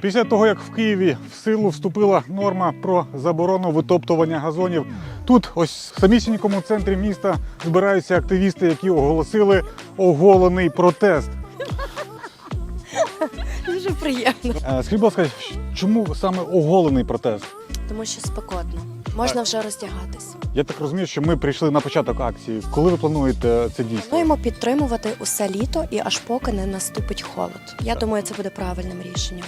Після того, як в Києві в силу вступила норма про заборону витоптування газонів, тут, ось в самісінькому центрі міста, збираються активісти, які оголосили оголений протест. Дуже приємно. Е, Скажіть, будь ласка, чому саме оголений протест? Тому що спекотно. Можна вже роздягатись. Я так розумію, що ми прийшли на початок акції. Коли ви плануєте це дійство? Плануємо підтримувати усе літо і аж поки не наступить холод. Я думаю, це буде правильним рішенням.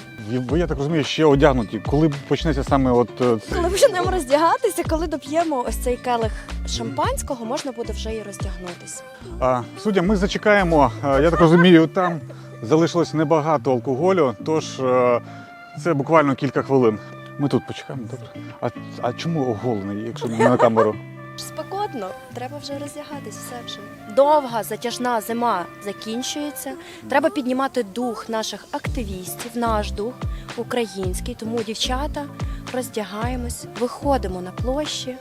Ви, я так розумію, ще одягнуті. Коли почнеться саме от е, це? Коли почнемо роздягатися, коли доп'ємо ось цей келих шампанського, можна буде вже і роздягнутися. А, суддя, ми зачекаємо. Я так розумію, там залишилось небагато алкоголю, тож е, це буквально кілька хвилин. Ми тут почекаємо, добре. А, а чому оголений, якщо не на камеру? Спекотно, треба вже роздягатись, все вже. Довга затяжна зима закінчується. Треба піднімати дух наших активістів, наш дух український. Тому, дівчата, роздягаємось, виходимо на площі.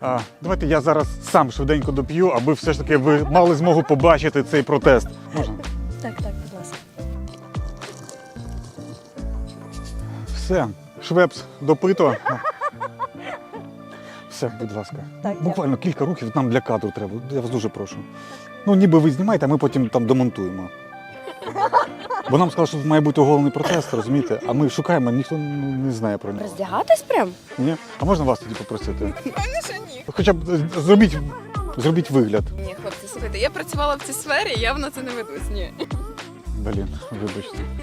А, давайте я зараз сам швиденько доп'ю, аби все ж таки ви мали змогу побачити цей протест. Можна? Так, так, Все, швепс допито. Все, будь ласка. Так, Буквально кілька рухів нам для кадру треба. Я вас дуже прошу. Ну, ніби ви знімаєте, а ми потім там домонтуємо. Бо нам сказали, що тут має бути оголений протест, розумієте? А ми шукаємо, ніхто не знає про нього. Роздягатись прям? Ні? А можна вас тоді попросити? Ні. Хоча б зробіть, зробіть вигляд. Ні, хлопці, слухайте, я працювала в цій сфері, я на це не ведусь. Ні. Блін, вибачте.